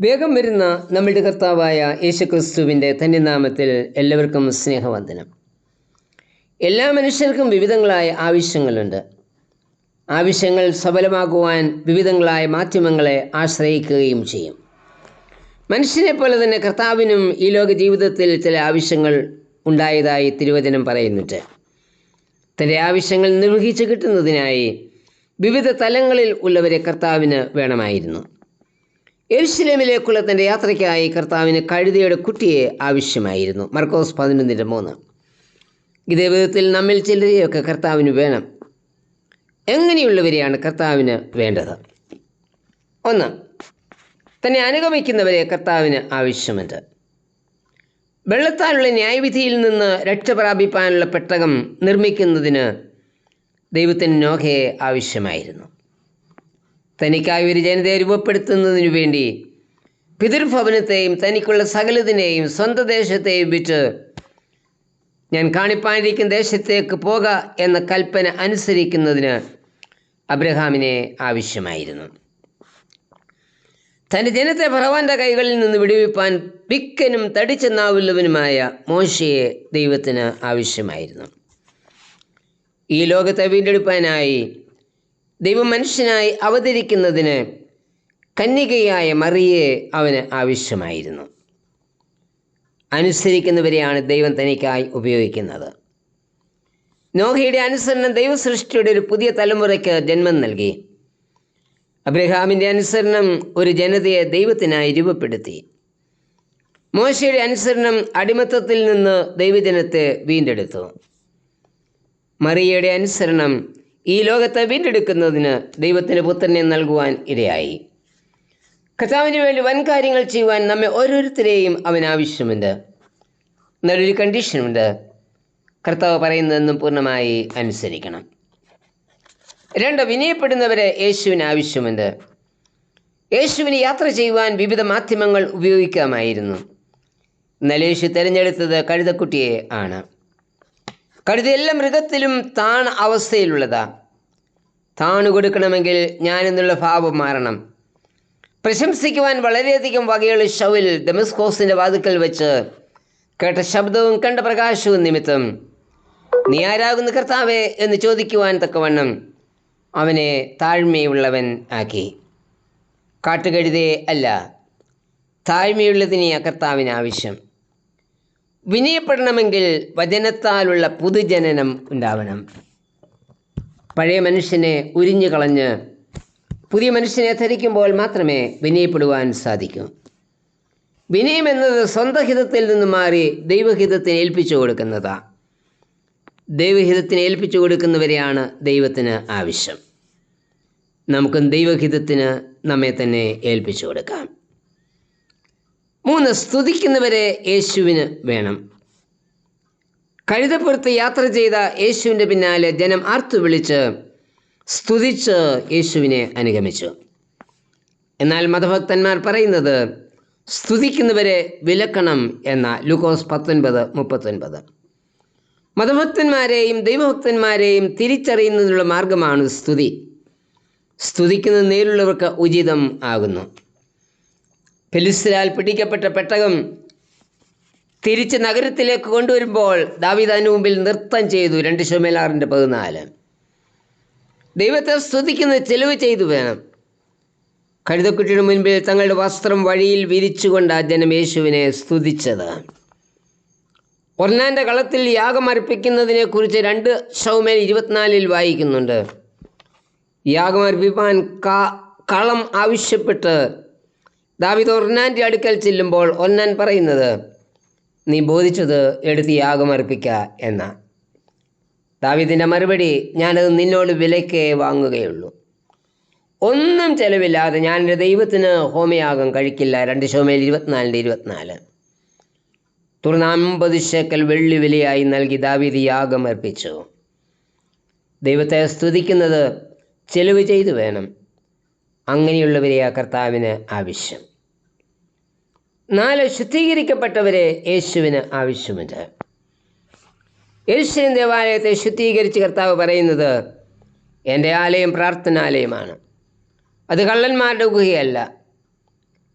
വേഗം വരുന്ന നമ്മുടെ കർത്താവായ യേശുക്രിസ്തുവിന്റെ ധന്യനാമത്തിൽ എല്ലാവർക്കും സ്നേഹവന്ദനം. എല്ലാ മനുഷ്യർക്കും വിവിധങ്ങളായ ആവശ്യങ്ങളുണ്ട്. ആവശ്യങ്ങൾ സഫലമാക്കുവാൻ വിവിധങ്ങളായ മാധ്യമങ്ങളെ ആശ്രയിക്കുകയും ചെയ്യും. മനുഷ്യനെ പോലെ തന്നെ കർത്താവിനും ഈ ലോക ജീവിതത്തിൽ ചില ആവശ്യങ്ങൾ ഉണ്ടായതായി തിരുവചനം പറയുന്നുണ്ട്. തന്റെ ആവശ്യങ്ങൾ നിർവഹിച്ചു കിട്ടുന്നതിനായി വിവിധ തലങ്ങളിൽ ഉള്ളവരെ കർത്താവിന് വേണമായിരുന്നു. എരുശലേമിലേക്കുള്ള തന്റെ യാത്രയ്ക്കായി കർത്താവിന് കഴുതയുടെ കുട്ടിയെ ആവശ്യമായിരുന്നു. മർക്കോസ് പതിനൊന്നിന്റെ മൂന്ന്. ഇതേ വിധത്തിൽ നമ്മിൽ ചിലരെയൊക്കെ കർത്താവിന് വേണം. എങ്ങനെയുള്ളവരെയാണ് കർത്താവിന് വേണ്ടത്? ഒന്ന് തന്നെ അനുഗമിക്കുന്നവരെ കർത്താവിന് ആവശ്യമുണ്ട്. വെള്ളത്താലുള്ള ന്യായവിധിയിൽ നിന്ന് രക്ഷ പ്രാപിപ്പാനുള്ള പെട്ടകം നിർമ്മിക്കുന്നതിന് ദൈവത്തിന് നോഹയെ ആവശ്യമായിരുന്നു. തനിക്കായി ഒരു ജനതയെ രൂപപ്പെടുത്തുന്നതിനു വേണ്ടി പിതൃഭവനത്തെയും തനിക്കുള്ള സകലതിനെയും സ്വന്തം ദേശത്തെയും വിറ്റ് ഞാൻ കാണിപ്പാനിരിക്കുന്ന ദേശത്തേക്ക് പോക എന്ന കൽപ്പന അനുസരിക്കുന്നതിന് അബ്രഹാമിനെ ആവശ്യമായിരുന്നു. തന്റെ ജനത്തെ ഭഗവാന്റെ കൈകളിൽ നിന്ന് വിടുവിപ്പാൻ പിക്കനും തടിച്ചെന്നാവുള്ളവനുമായ മോശയെ ദൈവത്തിന് ആവശ്യമായിരുന്നു. ഈ ലോകത്തെ വീണ്ടെടുപ്പാനായി ദൈവം മനുഷ്യനായി അവതരിക്കുന്നതിന് കന്യകയായ മറിയെ അവന് ആവശ്യമായിരുന്നു. അനുസരിക്കുന്നവരെയാണ് ദൈവം തനിക്കായി ഉപയോഗിക്കുന്നത്. നോഹയുടെ അനുസരണം ദൈവസൃഷ്ടിയുടെ ഒരു പുതിയ തലമുറയ്ക്ക് ജന്മം നൽകി. അബ്രഹാമിന്റെ അനുസരണം ഒരു ജനതയെ ദൈവത്തിനായി രൂപപ്പെടുത്തി. മോശയുടെ അനുസരണം അടിമത്തത്തിൽ നിന്ന് ദൈവജനത്തെ വീണ്ടെടുത്തു. മറിയയുടെ അനുസരണം ഈ ലോകത്തെ വീണ്ടെടുക്കുന്നതിന് ദൈവത്തിന് പുത്രനെ നൽകുവാൻ ഇടയായി കർത്താവിന് വേണ്ടി വൻ കാര്യങ്ങൾ ചെയ്യുവാൻ നമ്മെ ഓരോരുത്തരെയും അവൻ ആവശ്യമുണ്ട്. എന്നാലൊരു കണ്ടീഷനുണ്ട് കർത്താവ് പറയുന്നതെന്നും പൂർണമായി അനുസരിക്കണം. രണ്ട് വിനയപ്പെടുന്നവരെ യേശുവിന് ആവശ്യമുണ്ട്. യേശുവിന് യാത്ര ചെയ്യുവാൻ വിവിധ മാധ്യമങ്ങൾ ഉപയോഗിക്കാമായിരുന്നു. എന്നാൽ യേശു തിരഞ്ഞെടുത്തത് കഴുതക്കുട്ടിയെ ആണ്. കഴുത എല്ലാ മൃഗത്തിലും താണ അവസ്ഥയിലുള്ളതാ. താണു കൊടുക്കണമെങ്കിൽ ഞാനെന്നുള്ള ഭാവം മാറണം. പ്രശംസിക്കുവാൻ വളരെയധികം വകയുള്ള ഷവിൽ ഡെമിസ്കോസിന്റെ വാതുക്കൽ വെച്ച് കേട്ട ശബ്ദവും കണ്ട പ്രകാശവും നിമിത്തം നീ ആരാകുന്ന കർത്താവേ? എന്ന് ചോദിക്കുവാൻ തക്കവണ്ണം അവനെ താഴ്മയുള്ളവൻ ആക്കി. കാട്ടുകഴുതേ അല്ല താഴ്മയുള്ളതിനെ കർത്താവിന് ആവശ്യം. വിനയപ്പെടണമെങ്കിൽ വചനത്താലുള്ള പുതുജനനം ഉണ്ടാവണം. പഴയ മനുഷ്യനെ ഉരിഞ്ഞു കളഞ്ഞ് പുതിയ മനുഷ്യനെ ധരിക്കുമ്പോൾ മാത്രമേ വിനയപ്പെടുവാൻ സാധിക്കൂ. വിനയം എന്നത് സ്വന്തം ഹിതത്തിൽ നിന്ന് മാറി ദൈവഹിതത്തിന് ഏൽപ്പിച്ചു കൊടുക്കുന്നതാ. ദൈവഹിതത്തിന് ഏൽപ്പിച്ചു കൊടുക്കുന്നവരെയാണ് ദൈവത്തിന് ആവശ്യം. നമുക്കും ദൈവഹിതത്തിന് നമ്മെ തന്നെ ഏൽപ്പിച്ചു കൊടുക്കാം. മൂന്ന് സ്തുതിക്കുന്നവരെ യേശുവിന് വേണം. കഴുതപ്പുറത്ത് യാത്ര ചെയ്ത യേശുവിന്റെ പിന്നാലെ ജനം ആർത്തു വിളിച്ച് സ്തുതിച്ച് യേശുവിനെ അനുഗമിച്ചു. എന്നാൽ മതഭക്തന്മാർ പറയുന്നത് സ്തുതിക്കുന്നവരെ വിലക്കണം എന്ന ലൂക്കോസ് പത്തൊൻപത് മുപ്പത്തൊൻപത്. മതഭക്തന്മാരെയും ദൈവഭക്തന്മാരെയും തിരിച്ചറിയുന്നതിനുള്ള മാർഗമാണ് സ്തുതി. സ്തുതിക്കുന്ന നേരിലുള്ളവർക്ക് ഉചിതം ആകുന്നു. ഫെലിസ്തരാൽ പിടിക്കപ്പെട്ട പെട്ടകം തിരിച്ച് നഗരത്തിലേക്ക് കൊണ്ടുവരുമ്പോൾ ദാവിദാന് മുമ്പിൽ നൃത്തം ചെയ്തു. രണ്ട് ശുമേലാറിന്റെ പതിനാല്. ദൈവത്തെ സ്തുതിക്കുന്ന ചെലവ് ചെയ്തു വേണം. കഴുതക്കുട്ടിയുടെ മുൻപിൽ തങ്ങളുടെ വസ്ത്രം വഴിയിൽ വിരിച്ചുകൊണ്ട് ആ ജനം യേശുവിനെ സ്തുതിച്ചത്. ഒർണാന്റെ കളത്തിൽ യാഗം അർപ്പിക്കുന്നതിനെ കുറിച്ച് രണ്ട് ഷൗമേൽ ഇരുപത്തിനാലിൽ വായിക്കുന്നുണ്ട്. യാഗം അർപ്പിപ്പാൻ കളം ആവശ്യപ്പെട്ട് ദാവിദ് ഒർണാന്റെ അടുക്കൽ ചെല്ലുമ്പോൾ ഒന്നാൻ പറയുന്നത് നീ ബോധിച്ചത് എടുത്ത് യാഗമർപ്പിക്കുക എന്ന. ദാവിദിന്റെ മറുപടി ഞാനത് നിന്നോട് വിലയ്ക്ക് വാങ്ങുകയുള്ളൂ. ഒന്നും ചെലവില്ലാതെ ഞാൻ എന്റെ ദൈവത്തിന് ഹോമയാഗം കഴിക്കില്ല. രണ്ട് ശോമയിൽ ഇരുപത്തിനാലിന്റെ ഇരുപത്തിനാല്. തുടർന്ന് അമ്പത് ശേക്കൽ വെള്ളി വിലയായി നൽകി ദാവീദ് യാഗം അർപ്പിച്ചു. ദൈവത്തെ സ്തുതിക്കുന്നത് ചെലവ് ചെയ്തു വേണം. അങ്ങനെയുള്ളവരെയാ കർത്താവിന് ആവശ്യം. നാല് ശുദ്ധീകരിക്കപ്പെട്ടവരെ യേശുവിന് ആവശ്യമുണ്ട് യേശുവിൻ ദേവാലയത്തെ ശുദ്ധീകരിച്ച് കർത്താവ് പറയുന്നത് എന്റെ ആലയം പ്രാർത്ഥനാലയമാണ്. അത് കള്ളന്മാരുടെ ഗുഹയല്ല.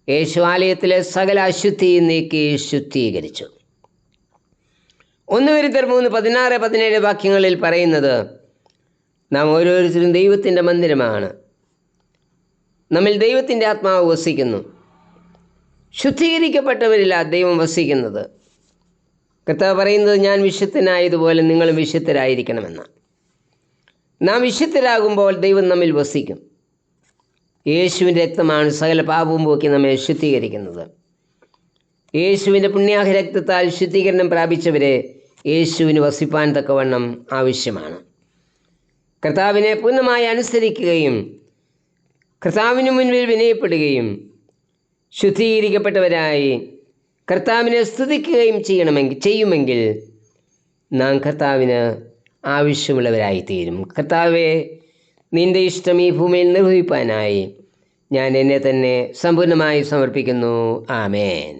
യേശു ആലയത്തിലെ സകല അശുദ്ധിയും നീക്കി ശുദ്ധീകരിച്ചു. ഒന്ന് വരുത്തർ മൂന്ന് പതിനാറ് പതിനേഴ് വാക്യങ്ങളിൽ പറയുന്നത് നാം ഓരോരുത്തരും ദൈവത്തിന്റെ മന്ദിരമാണ്. നമ്മിൽ ദൈവത്തിന്റെ ആത്മാവ് വസിക്കുന്നു. ശുദ്ധീകരിക്കപ്പെട്ടവരില്ല ദൈവം വസിക്കുന്നത്. കർത്താവ് പറയുന്നത് ഞാൻ വിശുദ്ധനായതുപോലെ നിങ്ങളും വിശുദ്ധരായിരിക്കണമെന്ന്. നാം വിശുദ്ധരാകുമ്പോൾ ദൈവം നമ്മിൽ വസിക്കും. യേശുവിന്റെ രക്തമാണ് സകല പാപവും പോക്കി നമ്മെ ശുദ്ധീകരിക്കുന്നത്. യേശുവിന്റെ പുണ്യാഹ രക്തത്താൽ ശുദ്ധീകരണം പ്രാപിച്ചവരെ യേശുവിന് വസിപ്പാൻ തക്കവണ്ണം ആവശ്യമാണ്. കർത്താവിനെ പൂർണമായി അനുസരിക്കുകയും കർത്താവിന് മുൻപിൽ വിനയപ്പെടുകയും ശുദ്ധീകരിക്കപ്പെട്ടവരായി കർത്താവിനെ സ്തുതിക്കുകയും ചെയ്യണമെങ്കിൽ ചെയ്യുമെങ്കിൽ നാം കർത്താവിന് ആവശ്യമുള്ളവരായി തീരും കർത്താവെ നിന്റെ ഇഷ്ടം ഈ ഭൂമിയിൽ നിർവഹിപ്പാനായി ഞാൻ എന്നെ തന്നെ സമ്പൂർണമായി സമർപ്പിക്കുന്നു. ആമേൻ.